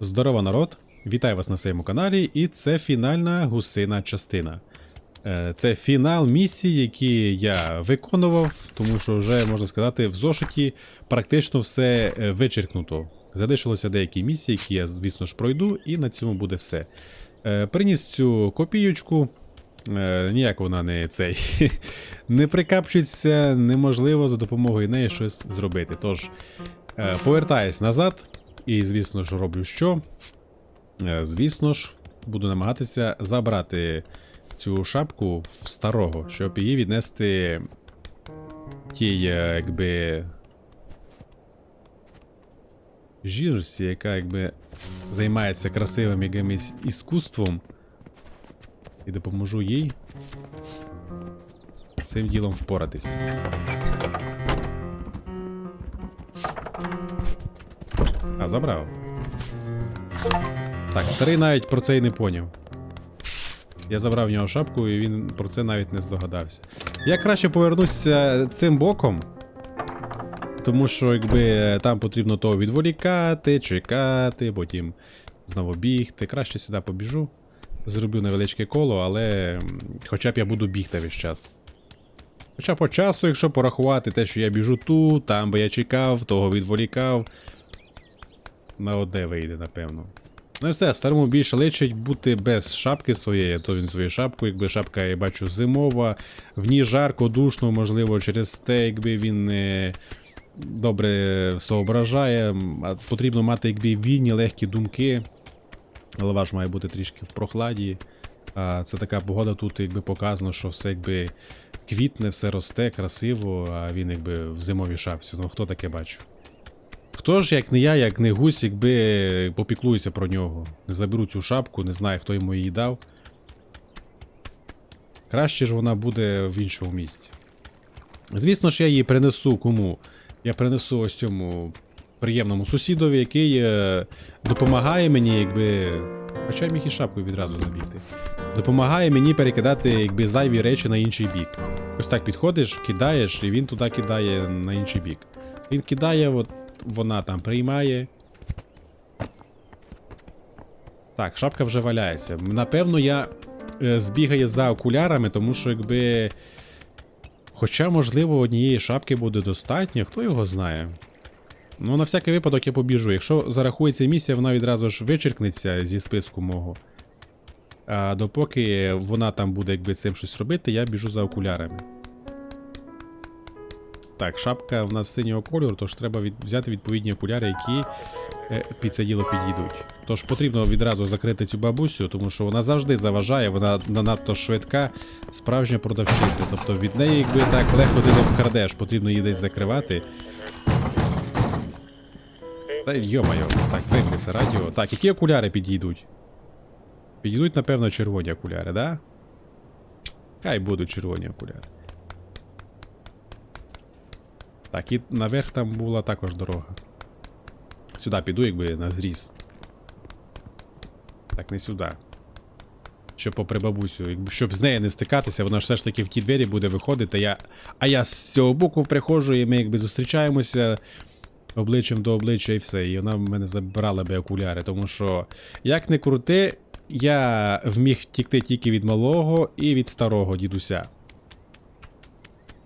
Здорово, народ! Вітаю вас на своєму каналі, і це фінальна гусина частина. Е, Це фінал місії, які я виконував, тому що вже можна сказати, в зошиті практично все е, вичеркнуто. Залишилося деякі місії, які я, звісно ж, пройду, і на цьому буде все. Е, Приніс цю копіючку. Е, Ніяк вона не цей не прикапчується, неможливо за допомогою неї щось зробити. Тож, е, повертаюсь назад, і, звісно ж, роблю що? Е, Звісно ж, буду намагатися забрати цю шапку в старого, щоб її віднести тій, е, якби. Жіночці, яка якби займається красивим якимось іскусством. І допоможу їй цим ділом впоратись. А, забрав. Так, старий навіть про це і не поняв. Я забрав в нього шапку, і він про це навіть не здогадався. Я краще повернуся цим боком. Тому що, якби там потрібно того відволікати, чекати, потім знову бігти. Краще сюди побіжу. Зроблю невеличке коло, але хоча б я буду бігти весь час. Хоча по часу, якщо порахувати те, що я біжу тут, там би я чекав, того відволікав. На одне вийде, напевно. Ну і все, старому більше личить бути без шапки своєї, то він свою шапку, якби шапка, я бачу, зимова, в ній жарко, душно, можливо, через те, якби він не добре соображає. потрібно мати якби вільні, легкі думки. Голова має бути трішки в прохладі. А це така погода тут, якби показано, що все якби квітне, все росте, красиво, а він якби в зимовій шапці. Ну хто таке бачив? Хто ж, як не я, як не гусь, якби попіклуюся про нього. Не заберу цю шапку, не знаю, хто йому її дав. Краще ж вона буде в іншому місці. Звісно ж, я її принесу кому? Я принесу ось цьому приємному сусідові, який е, допомагає мені, якби. Хоча я міг і шапкою відразу забігти. Допомагає мені перекидати якби зайві речі на інший бік. Ось так підходиш, кидаєш, і він туди кидає на інший бік. Він кидає, от вона там приймає. Так, шапка вже валяється. Напевно, я е, збігаю за окулярами, тому що якби. Хоча, можливо, однієї шапки буде достатньо, хто його знає. Ну, на всякий випадок я побіжу. Якщо зарахується місія, вона відразу ж вичеркнеться зі списку мого. А допоки вона там буде якби цим щось робити, я біжу за окулярами. Так, шапка в нас синього кольору, тож треба від... взяти відповідні окуляри, які е, під це діло підійдуть. Тож потрібно відразу закрити цю бабусю, тому що вона завжди заважає, вона надто швидка, справжня продавщиця. Тобто від неї, якби так легко ти не вкрадеш, потрібно її десь закривати. Та йо-моє, так, вимкни це радіо. Так, які окуляри підійдуть? Підійдуть, напевно, червоні окуляри, да? Хай будуть червоні окуляри. Так, і наверх там була також дорога. Сюди піду, якби на зріз. Так, не сюди. Щоб попри бабусю, щоб з нею не стикатися, вона ж все ж таки в ті двері буде виходити. Я... А я з цього боку приходжу, і ми якби зустрічаємося обличчям до обличчя і все. І вона в мене забрала би окуляри, тому що, як не крути, я вміг втікти тільки від малого і від старого дідуся.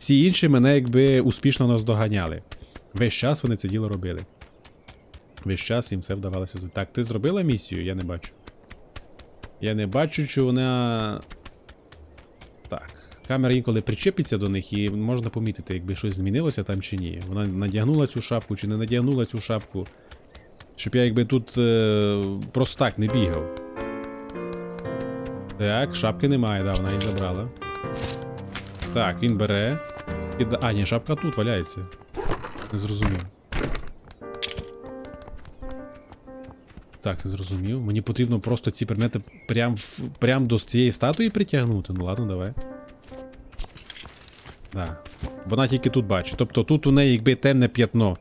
Всі інші мене якби успішно наздоганяли. Весь час вони це діло робили. Весь час їм все вдавалося. Так, ти зробила місію? Я не бачу. Я не бачу, чи вона. Так. Камера інколи причепиться до них і можна помітити, якби щось змінилося там чи ні. Вона надягнула цю шапку чи не надягнула цю шапку. Щоб я якби тут е, просто так не бігав. Так, шапки немає, да, вона її забрала. Так, він бере. Кида... А, ні, шапка тут валяється. Не зрозумів. Так, не зрозумів. Мені потрібно просто ці предмети прям, прям до цієї статуї притягнути. Ну ладно, давай. Да. Вона тільки тут бачить. Тобто тут у неї якби темне п'ятно.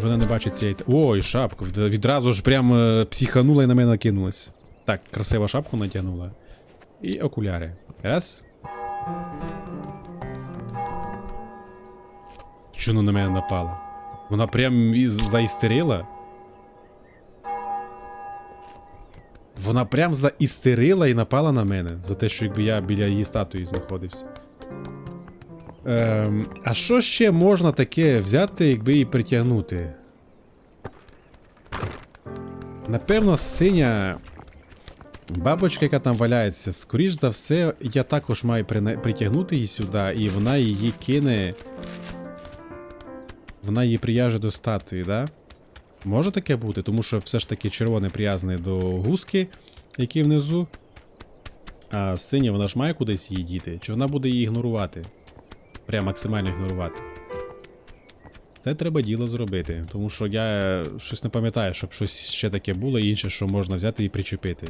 Вона не бачить цієї. Ой, шапка. Відразу ж прям е, психанула і на мене накинулась. Так, красиво шапку натягнула. І окуляри. Раз. Чого вона на мене напала? Вона прям із- заістерила? Вона прям заістерила і напала на мене за те, що якби я біля її статуї знаходився. Ем, а що ще можна таке взяти, якби і притягнути? Напевно, синя бабочка, яка там валяється, скоріш за все, я також маю притягнути її сюди, і вона її кине. Вона її прияже до статуї, да? Може таке бути, тому що все ж таки червоне прив'язане до гуски, які внизу. А синя вона ж має кудись її діти. Чи вона буде її ігнорувати? Прям максимально ігнорувати. Це треба діло зробити, тому що я щось не пам'ятаю, щоб щось ще таке було інше, що можна взяти і причепити.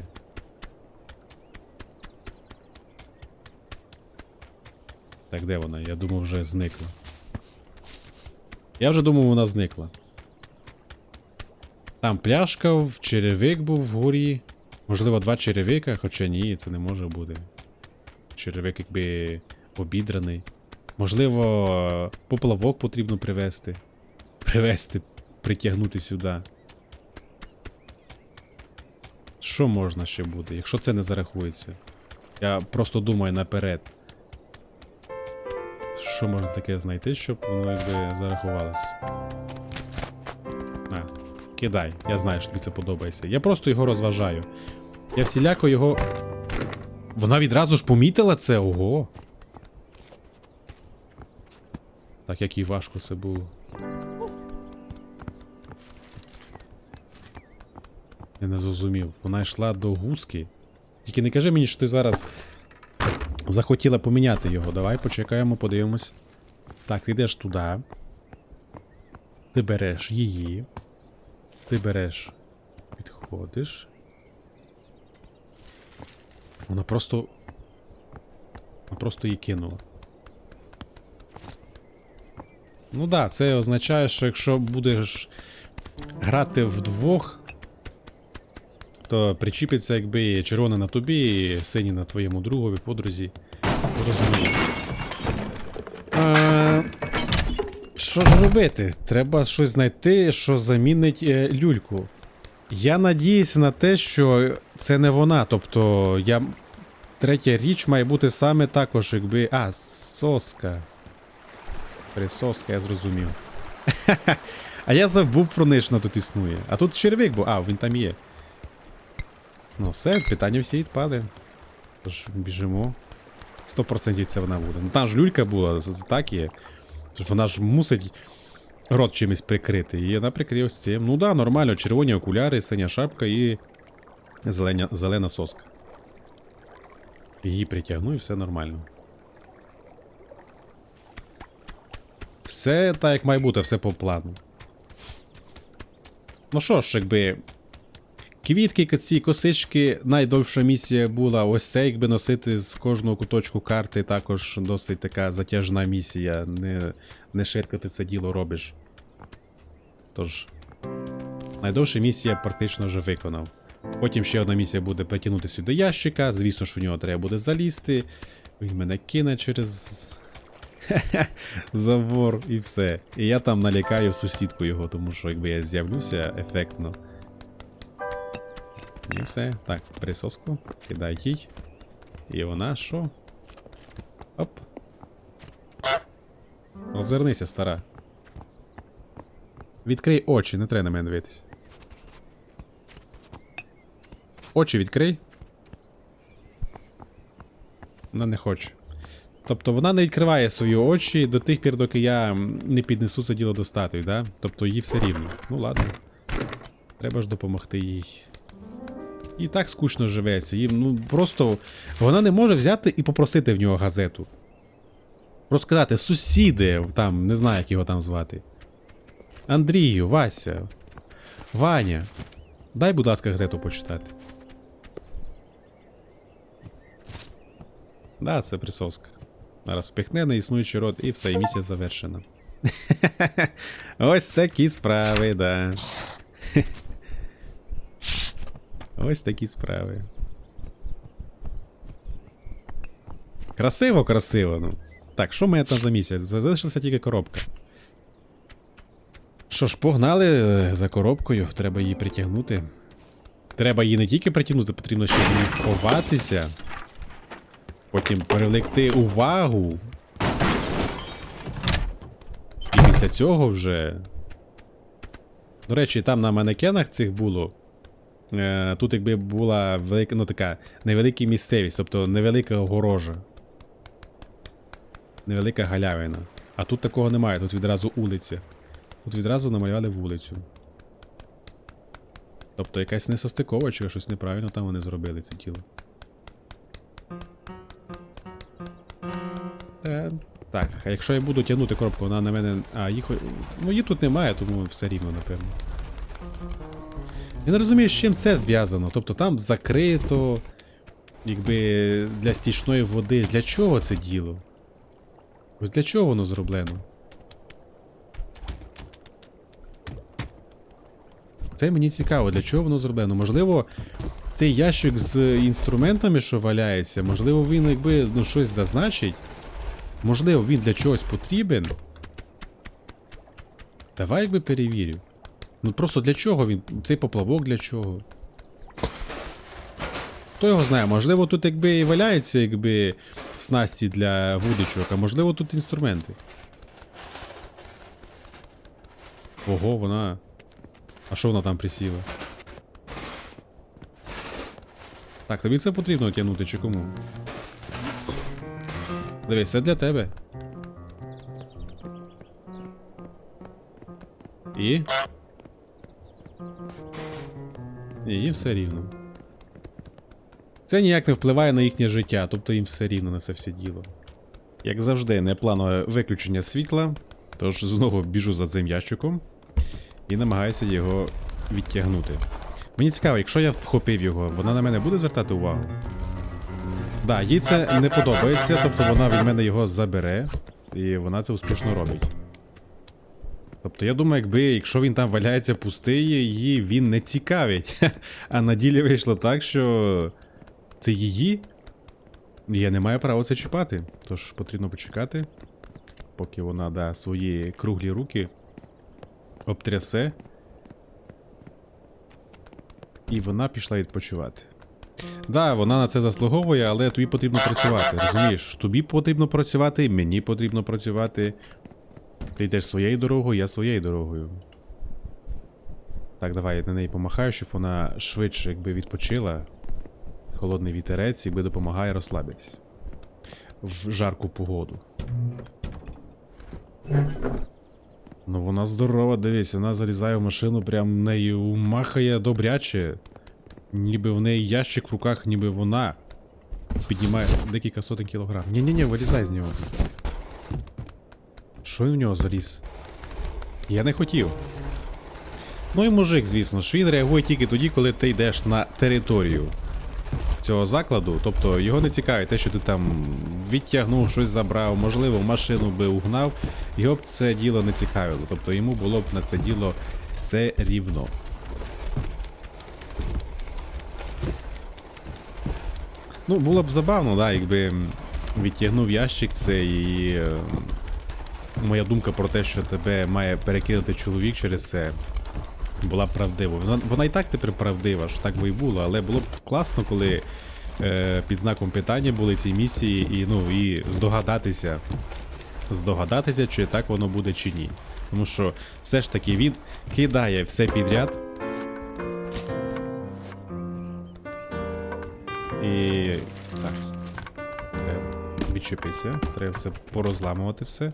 Так, де вона? Я думав, вже зникла. Я вже думав, вона зникла. Там пляшка, черевик був вгорі. Можливо, два черевика, хоча ні, це не може бути. Черевик якби обідраний. Можливо, поплавок потрібно привезти. Привезти, притягнути сюди. Що можна ще буде, якщо це не зарахується? Я просто думаю наперед. Що можна таке знайти, щоб воно якби зарахувалось? А, кидай, я знаю, що тобі це подобається. Я просто його розважаю. Я всіляко його. Вона відразу ж помітила це, ого. Так, як і важко це було. Я не зрозумів. Вона йшла до гуски. Тільки не кажи мені, що ти зараз захотіла поміняти його. Давай почекаємо, подивимось. Так, ти йдеш туди. Ти береш її. Ти береш. Підходиш. Вона просто. Вона просто її кинула. Ну да, це означає, що якщо будеш грати вдвох, то причіпиться якби червоне на тобі, і синій на твоєму другові, подрузі. Розумію. А, що ж робити? Треба щось знайти, що замінить е, люльку. Я надіюся на те, що це не вона. Тобто, я. Третя річ має бути саме також, якби. А, соска. Присоска, я зрозумів. а я забув про неї, що тут існує. А тут червик був. А, він там є. Ну все, питання всі відпали. Тож біжимо. 100% це вона буде. Ну там ж люлька була, так. Тож вона ж мусить рот чимось прикрити. І вона прикриє ось цим. Ну да, нормально, червоні окуляри, синя шапка і зелена, зелена соска. Її притягну і все нормально. Все так, як має бути, все по плану. Ну що ж, якби. Квітки, ці косички, найдовша місія була. Ось це, якби носити з кожного куточку карти, також досить така затяжна місія. Не, не швидко ти це діло робиш. Тож, найдовша місія практично вже виконав. Потім ще одна місія буде притягнути сюди ящика. Звісно, що в нього треба буде залізти. Він мене кине через забор і все. І я там налякаю сусідку його, тому що якби я з'явлюся ефектно. І все. Так, присоску. Кидай їй. І вона що? Оп. Озирнися, стара. Відкрий очі, не треба на мене дивитись. Очі відкрий. Вона не хоче. Тобто вона не відкриває свої очі до тих пір, доки я не піднесу це діло до статуї, да? Тобто їй все рівно. Ну ладно. Треба ж допомогти їй. І так скучно живеться. Їм, ну просто вона не може взяти і попросити в нього газету. Розказати, сусіди, там, не знаю, як його там звати. Андрію, Вася, Ваня. Дай, будь ласка, газету почитати. Да, це присоска. Зараз впихне на існуючий рот і все, і місія завершена. Ось такі справи, да. Ось такі справи. Красиво, красиво, ну. Так, що мене там за місяць? Залишилася тільки коробка. Що ж, погнали е, за коробкою, треба її притягнути. треба її не тільки притягнути, потрібно ще ній сховатися. Потім привлекти увагу. І після цього вже. До речі, там на манекенах цих було. Е, тут якби була велика, ну така невелика місцевість, тобто невелика огорожа. Невелика галявина. А тут такого немає, тут відразу улиця. Тут відразу намалювали вулицю. Тобто якась несостиковочка, щось неправильно там вони зробили це тіло. Так, а якщо я буду тягнути коробку, вона на мене. А, їх. Ну її тут немає, тому все рівно, напевно. Я не розумію, з чим це зв'язано. Тобто там закрито, якби для стічної води. Для чого це діло? Ось для чого воно зроблено? Це мені цікаво, для чого воно зроблено. Можливо, цей ящик з інструментами, що валяється, можливо, він якби ну, щось дозначить. Можливо, він для чогось потрібен. Давай якби перевірю. Ну просто для чого він? Цей поплавок для чого? Хто його знає, можливо, тут якби і валяється, якби снасті для вудочок, а можливо тут інструменти. Ого, вона. А що вона там присіла? Так, тобі це потрібно тягнути чи кому? Дивись, це для тебе. І. Їм все рівно. Це ніяк не впливає на їхнє життя, тобто їм все рівно на це все діло. Як завжди, непланове виключення світла, тож знову біжу за цим ящиком і намагаюся його відтягнути. Мені цікаво, якщо я вхопив його, вона на мене буде звертати увагу? Да, їй це не подобається, тобто вона від мене його забере, і вона це успішно робить. Тобто я думаю, якби якщо він там валяється пустий, її він не цікавить. А на ділі вийшло так, що це її. Я не маю права це чіпати. Тож потрібно почекати, поки вона да, свої круглі руки обтрясе. І вона пішла відпочивати. Да, вона на це заслуговує, але тобі потрібно працювати. Розумієш, тобі потрібно працювати, мені потрібно працювати. Ти йдеш своєю дорогою, я своєю дорогою. Так, давай я на неї помахаю, щоб вона швидше якби відпочила. Холодний вітерець якби допомагає розслабитись. В жарку погоду. Ну вона здорова, дивись, вона залізає в машину, прям нею махає добряче. Ніби в неї ящик в руках, ніби вона піднімає декілька сотень кілограм. Ні-ні-ні, вилізай з нього. Що він в нього заліз? Я не хотів. Ну і мужик, звісно ж, він реагує тільки тоді, коли ти йдеш на територію цього закладу. Тобто його не цікавить те, що ти там відтягнув, щось забрав, можливо, машину би угнав. Його б це діло не цікавило. Тобто йому було б на це діло все рівно. Ну, було б забавно, да, якби відтягнув ящик цей і. Моя думка про те, що тебе має перекинути чоловік через це, була правдива. Вона, вона і так тепер правдива, що так би і було, але було б класно, коли е, під знаком питання були ці місії, і ну, і здогадатися, здогадатися, чи так воно буде, чи ні. Тому що все ж таки він кидає все підряд. І. Так. Треба відчепися. Треба це порозламувати все.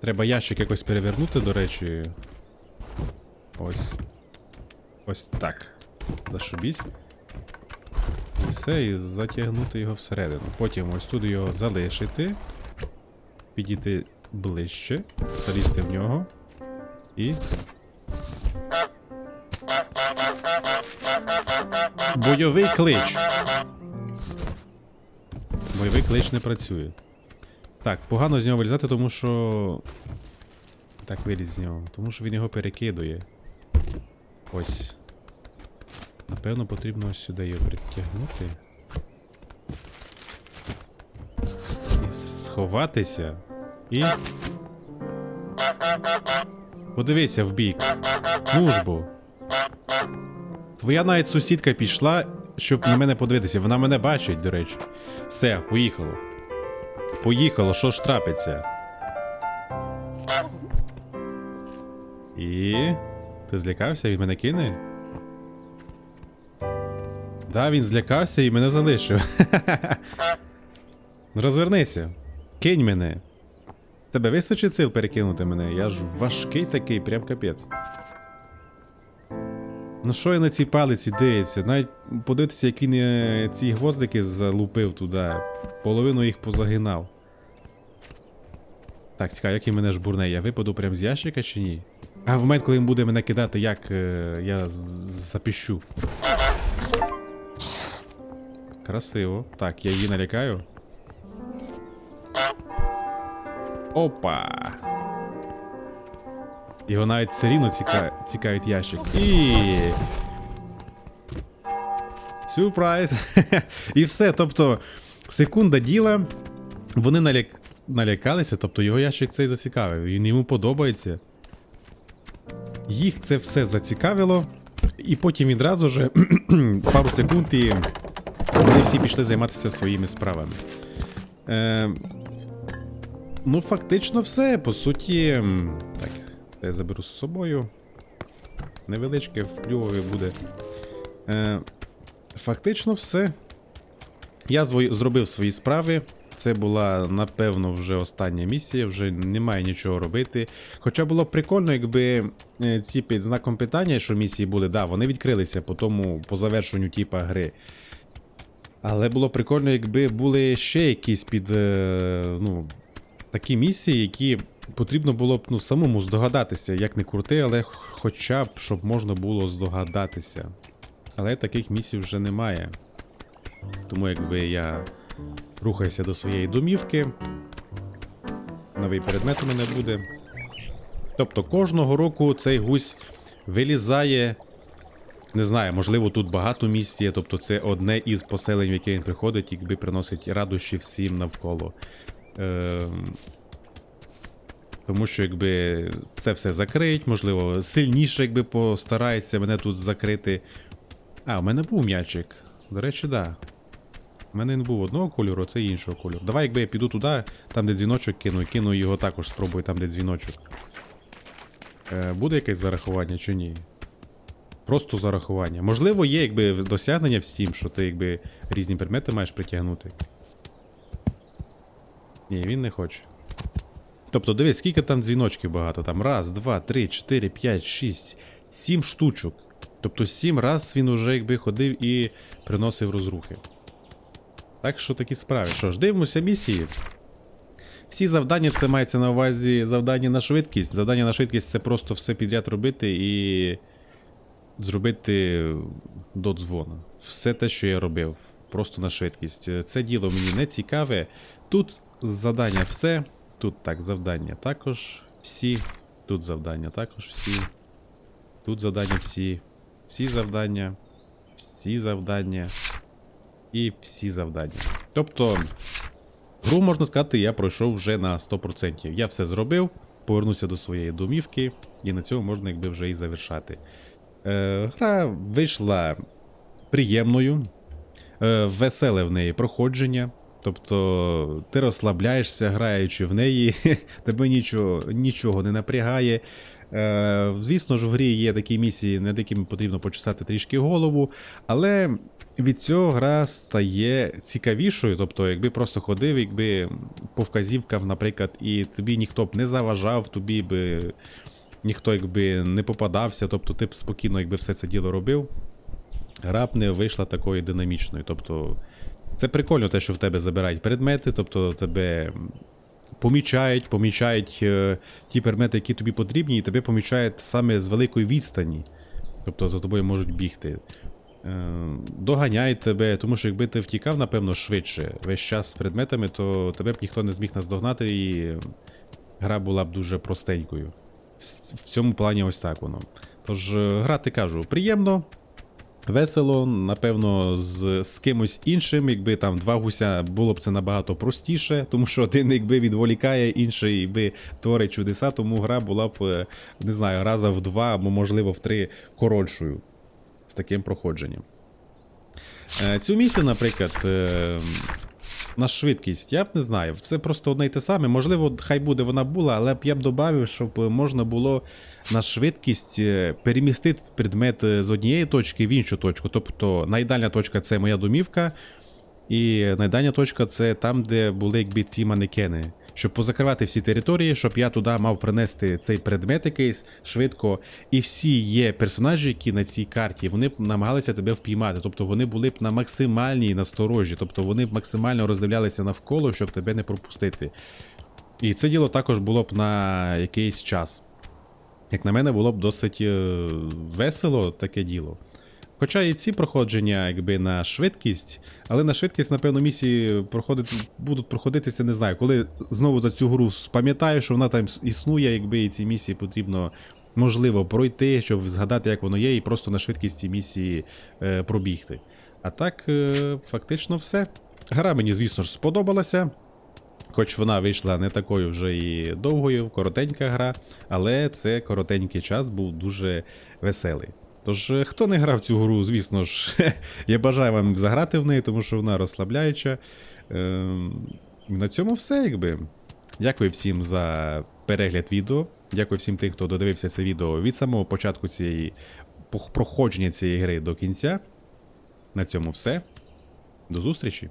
Треба ящик якось перевернути, до речі. Ось. Ось так. Зашибісь. І все, і затягнути його всередину. Потім ось тут його залишити. Підійти ближче, залізти в нього. І. Бойовий клич. Бойовий клич не працює. Так, погано з нього вилізати, тому що. Так, виліз з нього. Тому що він його перекидує. Ось. Напевно, потрібно ось сюди його притягнути. І сховатися. І. Подивися в бік. Ну ж бо. Твоя навіть сусідка пішла, щоб на мене подивитися. Вона мене бачить, до речі. Все, поїхало. Поїхало, що ж трапиться? І. Ти злякався, він мене кине? Да, він злякався і мене залишив. Розвернися. Кинь мене. Тебе вистачить сил перекинути мене? Я ж важкий такий, прям капець. Ну що я на цій палиці дивиться? Навіть подивитися, як він ці гвоздики залупив туди. Половину їх позагинав. Так, цікаво, як він мене жбурне, я випаду прям з ящика чи ні? А в момент, коли він буде мене кидати, як е, я запіщу. Красиво. Так, я її налякаю. Опа! Його навіть все рівно ціка... цікавить ящик. І. Сюрприз! І все. Тобто, секунда діла. Вони наляк... налякалися, тобто його ящик цей зацікавив. Він йому подобається. Їх це все зацікавило. І потім відразу же пару секунд і вони всі пішли займатися своїми справами. Е, ну, фактично все. По суті. Так, це я заберу з собою. Невеличке вплювове буде. Е, фактично все. Я зробив свої справи. Це була, напевно, вже остання місія, вже немає нічого робити. Хоча було б прикольно, якби е, ці під знаком питання, що місії були, да, вони відкрилися по тому, по завершенню типа гри. Але було прикольно, якби були ще якісь під е, ну, такі місії, які потрібно було б ну, самому здогадатися, як не крути, але хоча б щоб можна було здогадатися. Але таких місій вже немає. Тому якби я рухаюся до своєї домівки. Новий предмет у мене буде. Тобто кожного року цей гусь вилізає. Не знаю, можливо, тут багато місць є, тобто це одне із поселень, в яке він приходить, якби приносить радощі всім навколо. Ем... Тому що якби це все закриють, можливо, сильніше, якби постарається мене тут закрити. А, у мене був м'ячик. До речі, да. У мене не був одного кольору, а це іншого кольору. Давай, якби я піду туди, там, де дзвіночок кину, і кину його також спробую там, де дзвіночок. Е, буде якесь зарахування чи ні? Просто зарахування. Можливо, є якби досягнення в Steam, що ти якби різні предмети маєш притягнути. Ні, він не хоче. Тобто, дивись, скільки там дзвіночків багато. Там раз, два, три, чотири, п'ять, шість, сім штучок. Тобто сім раз він уже якби ходив і приносив розрухи. Так що такі справи. Що ж, дивимося місії. Всі завдання це мається на увазі завдання на швидкість. Завдання на швидкість це просто все підряд робити і зробити до дзвона. Все те, що я робив. Просто на швидкість. Це діло мені не цікаве. Тут завдання все. Тут так, завдання також всі. Тут завдання також всі. Тут завдання всі. Всі завдання. Всі завдання. І всі завдання. Тобто, гру, можна сказати, я пройшов вже на 100%. Я все зробив, повернуся до своєї домівки, і на цьому можна якби вже і завершати. Е, гра вийшла приємною, е, веселе в неї проходження. Тобто ти розслабляєшся, граючи в неї, тебе нічого, нічого не напрягає. Е, звісно ж, в грі є такі місії, над якими потрібно почесати трішки голову, але від цього гра стає цікавішою. Тобто, якби просто ходив, якби по вказівкам, наприклад, і тобі ніхто б не заважав, тобі би ніхто якби не попадався, тобто ти б спокійно якби все це діло робив. Гра б не вийшла такою динамічною. Тобто, це прикольно те, що в тебе забирають предмети, тобто тебе помічають, помічають е, ті предмети, які тобі потрібні, і тебе помічають саме з великої відстані. Тобто за тобою можуть бігти. Е, доганяють тебе, тому що якби ти втікав, напевно, швидше весь час з предметами, то тебе б ніхто не зміг наздогнати, і гра була б дуже простенькою. В цьому плані ось так воно. Тож, е, грати кажу, приємно, весело, напевно, з, з кимось іншим, якби там два гуся було б це набагато простіше, тому що один якби відволікає, інший якби творить чудеса, тому гра була б, е, не знаю, раза в два або можливо в три коротшою. з таким проходженням. Е, Цю місію, наприклад, е, на швидкість, я б не знаю. Це просто одне й те саме. Можливо, хай буде вона була, але б я б додав, щоб можна було на швидкість е, перемістити предмет е, з однієї точки в іншу точку. Тобто найдальня точка це моя домівка, і найдальня точка це там, де були якби ці манекени. Щоб позакривати всі території, щоб я туди мав принести цей предмет якийсь швидко. І всі є персонажі, які на цій карті, вони б намагалися тебе впіймати. Тобто вони були б на максимальній насторожі, тобто вони б максимально роздивлялися навколо, щоб тебе не пропустити. І це діло також було б на якийсь час. Як на мене, було б досить е, весело таке діло. Хоча і ці проходження, якби на швидкість, але на швидкість, напевно, місії проходити, будуть проходитися, не знаю. Коли знову за цю гру спам'ятаю, що вона там існує, якби і ці місії потрібно, можливо, пройти, щоб згадати, як воно є, і просто на швидкість ці місії е, пробігти. А так, е, фактично, все. Гра мені, звісно ж, сподобалася. Хоч вона вийшла не такою вже і довгою, коротенька гра, але це коротенький час був дуже веселий. Тож, е, хто не грав цю гру, звісно ж, я бажаю вам заграти в неї, тому що вона розслабляюча. Ем, на цьому все, якби. Дякую всім за перегляд відео. Дякую всім тим, хто додивився це відео від самого початку цієї проходження цієї гри до кінця. На цьому все. До зустрічі!